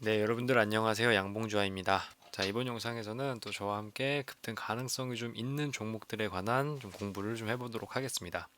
네, 여러분들 안녕하세요. 양봉주아입니다. 자, 이번 영상에서는 또 저와 함께 급등 가능성이 좀 있는 종목들에 관한 좀 공부를 좀 해보도록 하겠습니다.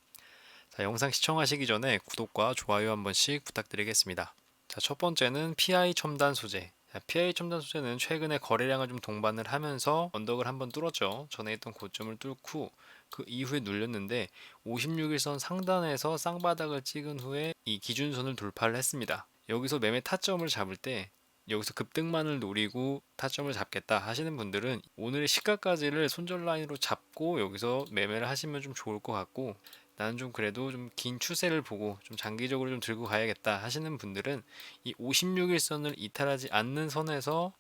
자, 영상 시청하시기 전에 구독과 좋아요 한 번씩 부탁드리겠습니다. 자, 첫 번째는 PI 첨단 소재. 자, PI 첨단 소재는 최근에 거래량을 좀 동반을 하면서 언덕을 한번 뚫었죠. 전에 있던 고점을 뚫고 그 이후에 눌렸는데 56일선 상단에서 쌍바닥을 찍은 후에 이 기준선을 돌파를 했습니다. 여기서 매매 타점을 잡을 때 여기서 급등만을 노리고 타점을 잡겠다 하시는 분들은 오늘의 시가까지를 손절 라인으로 잡고 여기서 매매를 하시면 좀 좋을 것 같고 나는 좀 그래도 좀 긴 추세를 보고 좀 장기적으로 좀 들고 가야겠다 하시는 분들은 이 56일선을 이탈하지 않는 선에서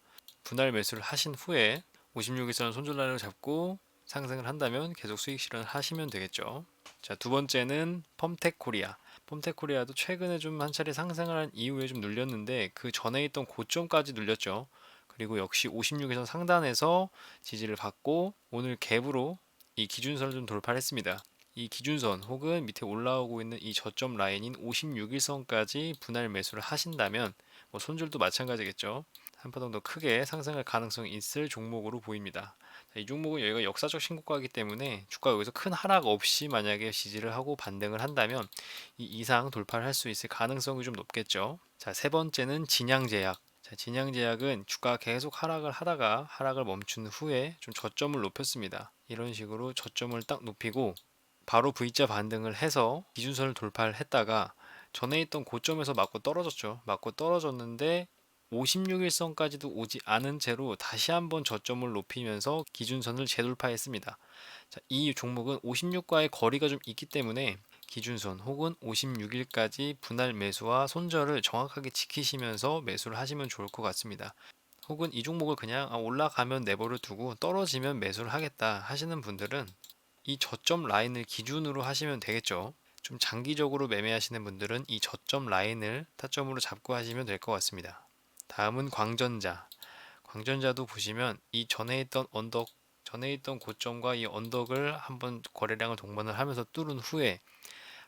분할 매수를 하신 후에 56일선을 손절 라인으로 잡고 상승을 한다면 계속 수익 실현을 하시면 되겠죠. 자, 두 번째는 펌텍 코리아. 펌텍 코리아도 최근에 좀 한 차례 상승을 한 이후에 좀 눌렸는데 그 전에 있던 고점까지 눌렸죠. 그리고 역시 56에서 상단에서 지지를 받고 오늘 갭으로 이 기준선을 좀 돌파를 했습니다. 이 기준선 혹은 밑에 올라오고 있는 이 저점 라인인 56일선까지 분할 매수를 하신다면 뭐 손절도 마찬가지겠죠. 한 파동 더 크게 상승할 가능성이 있을 종목으로 보입니다. 이 종목은 여기가 역사적 신고가이기 때문에 주가 여기서 큰 하락 없이 만약에 지지를 하고 반등을 한다면 이 이상 돌파를 할 수 있을 가능성이 좀 높겠죠. 자, 세 번째는 진양제약. 자, 진양제약은 주가 계속 하락을 하다가 하락을 멈춘 후에 좀 저점을 높였습니다. 이런 식으로 저점을 딱 높이고 바로 V자 반등을 해서 기준선을 돌파를 했다가 전에 있던 고점에서 맞고 떨어졌죠. 맞고 떨어졌는데 56일선까지도 오지 않은 채로 다시 한번 저점을 높이면서 기준선을 재돌파했습니다. 자, 이 종목은 56과의 거리가 좀 있기 때문에 기준선 혹은 56일까지 분할 매수와 손절을 정확하게 지키시면서 매수를 하시면 좋을 것 같습니다. 혹은 이 종목을 그냥 아, 올라가면 내버려 두고 떨어지면 매수를 하겠다 하시는 분들은 이 저점 라인을 기준으로 하시면 되겠죠. 좀 장기적으로 매매하시는 분들은 이 저점 라인을 타점으로 잡고 하시면 될 것 같습니다. 다음은 광전자. 광전자도 보시면 이 전에 있던 언덕, 전에 있던 고점과 이 언덕을 한번 거래량을 동반을 하면서 뚫은 후에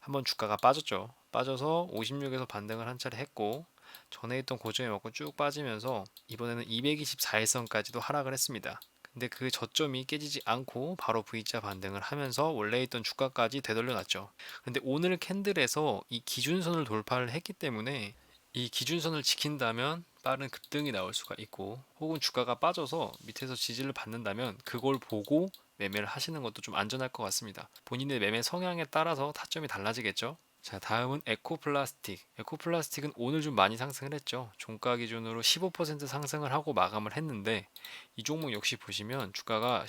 한번 주가가 빠졌죠. 빠져서 56에서 반등을 한 차례 했고 전에 있던 고점에 맞고 쭉 빠지면서 이번에는 224일선까지도 하락을 했습니다. 근데 그 저점이 깨지지 않고 바로 V자 반등을 하면서 원래 있던 주가까지 되돌려 놨죠. 근데 오늘 캔들에서 이 기준선을 돌파를 했기 때문에 이 기준선을 지킨다면 빠른 급등이 나올 수가 있고 혹은 주가가 빠져서 밑에서 지지를 받는다면 그걸 보고 매매를 하시는 것도 좀 안전할 것 같습니다. 본인의 매매 성향에 따라서 타점이 달라지겠죠. 자, 다음은 에코플라스틱. 에코플라스틱은 오늘 좀 많이 상승을 했죠. 종가 기준으로 15% 상승을 하고 마감을 했는데 이 종목 역시 보시면 주가가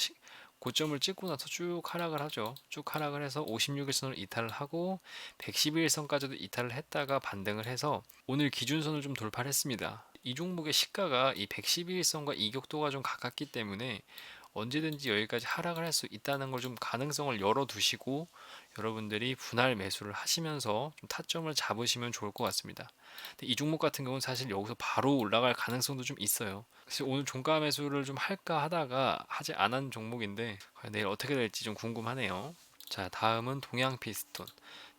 고점을 찍고 나서 쭉 하락을 하죠. 쭉 하락을 해서 56일선을 이탈을 하고 112일선까지도 이탈을 했다가 반등을 해서 오늘 기준선을 좀 돌파를 했습니다. 이 종목의 시가가 이 112일선과 이격도가 좀 가깝기 때문에 언제든지 여기까지 하락을 할 수 있다는 걸 좀 가능성을 열어두시고 여러분들이 분할 매수를 하시면서 좀 타점을 잡으시면 좋을 것 같습니다. 이 종목 같은 경우는 사실 여기서 바로 올라갈 가능성도 좀 있어요. 사실 오늘 종가 매수를 좀 할까 하다가 하지 않은 종목인데 내일 어떻게 될지 좀 궁금하네요. 자, 다음은 동양 피스톤.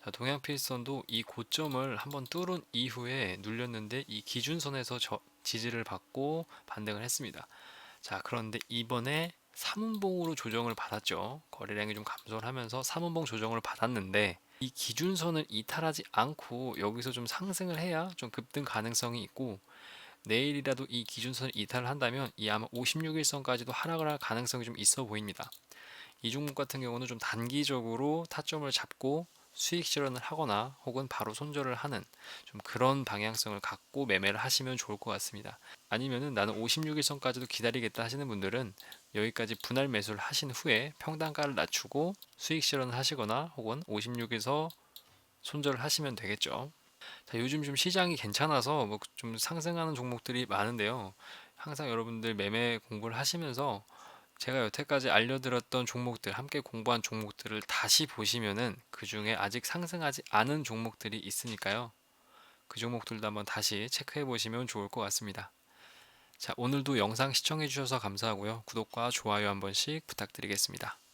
자, 동양 피스톤도 이 고점을 한번 뚫은 이후에 눌렸는데 이 기준선에서 저, 지지를 받고 반등을 했습니다. 자, 그런데 이번에 3운봉으로 조정을 받았죠. 거래량이 좀 감소를 하면서 3운봉 조정을 받았는데 이 기준선을 이탈하지 않고 여기서 좀 상승을 해야 좀 급등 가능성이 있고 내일이라도 이 기준선을 이탈을 한다면 이 아마 56일선까지도 하락을 할 가능성이 좀 있어 보입니다. 이 종목 같은 경우는 좀 단기적으로 타점을 잡고 수익 실현을 하거나 혹은 바로 손절을 하는 좀 그런 방향성을 갖고 매매를 하시면 좋을 것 같습니다. 아니면은 나는 56일 선까지도 기다리겠다 하시는 분들은 여기까지 분할 매수를 하신 후에 평단가를 낮추고 수익 실현을 하시거나 혹은 56에서 손절을 하시면 되겠죠. 자, 요즘 좀 시장이 괜찮아서 뭐 좀 상승하는 종목들이 많은데요. 항상 여러분들 매매 공부를 하시면서 제가 여태까지 알려드렸던 종목들, 함께 공부한 종목들을 다시 보시면은 그 중에 아직 상승하지 않은 종목들이 있으니까요. 그 종목들도 한번 다시 체크해 보시면 좋을 것 같습니다. 자, 오늘도 영상 시청해 주셔서 감사하고요. 구독과 좋아요 한 번씩 부탁드리겠습니다.